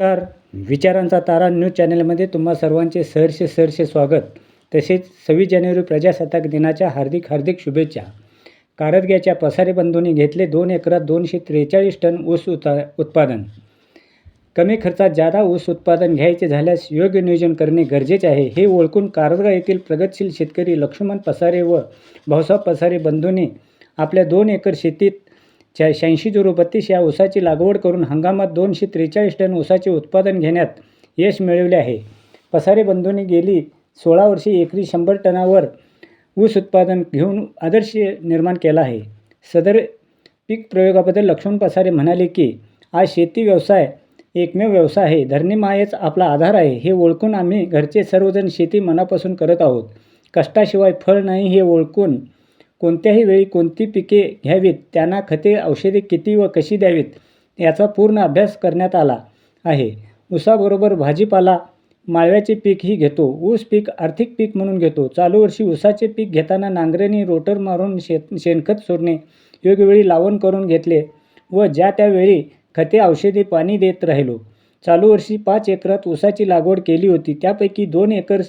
तर विचारांचा तारा न्यूज चॅनलमध्ये तुम्हा सर्वांचे सहर्ष सहर्ष स्वागत. तसेच सव्वीस जानेवारी प्रजासत्ताक दिनाच्या हार्दिक हार्दिक शुभेच्छा. कारदग्याच्या पसारेबंधूंनी घेतले दोन एकरात दोनशे त्रेचाळीस टन ऊस उता उत्पादन. कमी खर्चात जादा ऊस उत्पादन घ्यायचे झाल्यास योग्य नियोजन करणे गरजेचे आहे. हे ओळखून कारदगा येथील प्रगतशील शेतकरी लक्ष्मण पसारे व भाऊसाहेब पसारे बंधूंनी आपल्या दोन एकर शेतीत च्या शहाऐंशी झिरो बत्तीस या ऊसाची लागवड करून हंगामात दोनशे त्रेचाळीस टन ऊसाचे उत्पादन घेण्यात यश मिळवले आहे. पसारे बंधूंनी गेली सोळा वर्षे एकरी शंभर टनावर ऊस उत्पादन घेऊन आदर्श निर्माण केला आहे. सदर पीक प्रयोगाबद्दल लक्ष्मण पसारे म्हणाले की आज शेती व्यवसाय एकमेव व्यवसाय आहे. धरणीमायच आपला आधार आहे. हे ओळखून आम्ही घरचे सर्वजण शेती मनापासून करत आहोत. कष्टाशिवाय फळ नाही हे ओळखून कोणत्याही वेळी कोणती पिके घ्यावीत त्यांना खते औषधे किती व कशी द्यावीत याचा पूर्ण अभ्यास करण्यात आला आहे. ऊसाबरोबर भाजीपाला माळव्याचे पीकही घेतो. ऊस पीक आर्थिक पीक म्हणून घेतो. चालू वर्षी ऊसाचे पीक घेताना नांगरणी रोटर मारून शेत शेणखत सोडणे योग्यवेळी लावण करून घेतले व ज्या त्यावेळी खते औषधे पाणी देत राहिलो. चालू वर्षी पाच एकरात ऊसाची लागवड केली होती. त्यापैकी दोन एकर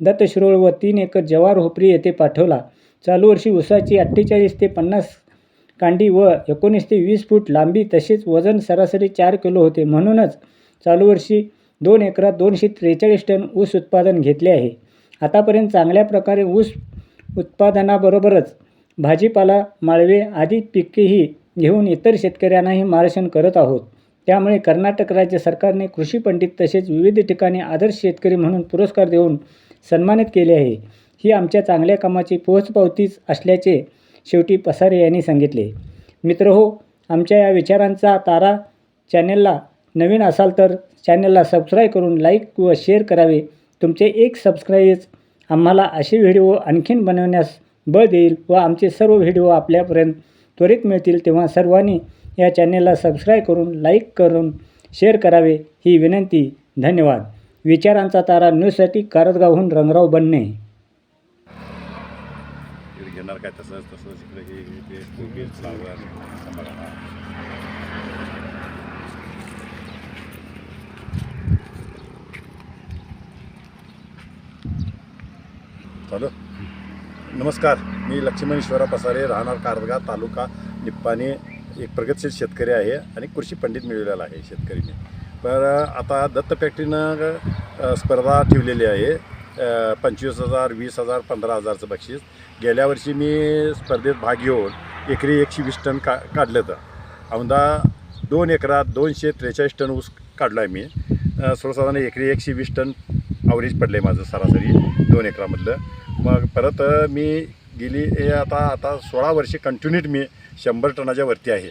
दत्तश्रोळ व तीन एकर जवार होपरी येथे पाठवला. चालू वर्षी ऊसाची अठ्ठेचाळीस ते पन्नास कांडी व एकोणीस ते वीस फूट लांबी तसेच वजन सरासरी चार किलो होते. म्हणूनच चालू वर्षी दोन एकरात दोनशे त्रेचाळीस टन ऊस उत्पादन घेतले आहे. आतापर्यंत चांगल्या प्रकारे ऊस उत्पादनाबरोबरच भाजीपाला माळवे आदी पिकेही घेऊन इतर शेतकऱ्यांनाही मार्गदर्शन करत आहोत. त्यामुळे कर्नाटक राज्य सरकारने कृषी पंडित तसेच विविध ठिकाणी आदर्श शेतकरी म्हणून पुरस्कार देऊन सन्मानित केले आहे. ही आमच्या चांगल्या कामाची पोहोचपावतीच असल्याचे शेवटी पसारे यांनी सांगितले. मित्र हो आमच्या या विचारांचा तारा चॅनेलला नवीन असाल तर चॅनलला सबस्क्राईब करून लाईक व शेअर करावे. तुमचे एक सबस्क्राईब आम्हाला असे व्हिडिओ आणखीन बनवण्यास बळ देईल व आमचे सर्व व्हिडिओ आपल्यापर्यंत त्वरित मिळतील तेव्हा सर्वांनी या चॅनेलला सबस्क्राईब करून लाईक करून शेअर करावे ही विनंती. धन्यवाद. विचारांचा तारा न्यूजसाठी कारदगावहून रंगराव बनणे. इकडे घेणार काय तसंच तसंच इकडे हे हे ते कोबी चालू नमस्कार. मी लक्ष्मण ईश्वरा पसारे राहणार कारदगा तालुका निप्पाणी. एक प्रगतशील शेतकरी आहे आणि कृषी पंडित मिळवलेला आहे शेतकरीने. तर आता दत्त फॅक्टरीनं स्पर्धा ठेवलेली आहे. पंचवीस हजार वीस हजार पंधरा हजारचं बक्षीस. गेल्या वर्षी मी स्पर्धेत भाग घेऊन एकरी एकशे वीस टन का काढलं होतं. औंधा दोन एकरात दोनशे त्रेचाळीस टन ऊस काढला आहे मी सर्वसाधारण एकरी एकशे वीस टन अवरेज पडलं आहे माझं सरासरी दोन एकरामधलं. मग परत मी गेली हे आता आता सोळा वर्षे कंटिन्यूट मी शंभर टनाच्या वरती आहे.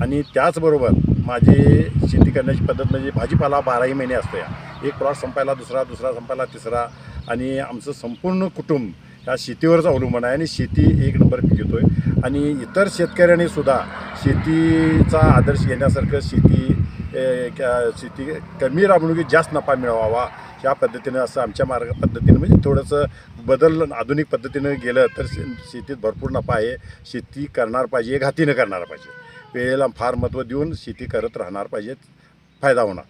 आणि त्याचबरोबर माझी शेती करण्याची पद्धत म्हणजे भाजीपाला बाराही महिने असतो या एक प्लॉट संपायला दुसरा दुसरा संपायला तिसरा. आणि आमचं संपूर्ण कुटुंब ह्या शेतीवरच अवलंबून आहे आणि शेती एक नंबर पीक येतो आहे आणि इतर शेतकऱ्यांनी सुद्धा शेतीचा आदर्श घेण्यासारखं शेती शेती कमी राबवणुकीत जास्त नफा मिळवावा या पद्धतीनं असं आमच्या मार्ग पद्धतीनं म्हणजे थोडंसं बदल आधुनिक पद्धतीनं गेलं तर शेतीत भरपूर नफा आहे. शेती करणार पाहिजे घातीनं करणार पाहिजे. वेळेला फार महत्त्व देऊन शेती करत राहणार पाहिजेत. फायदा होणार.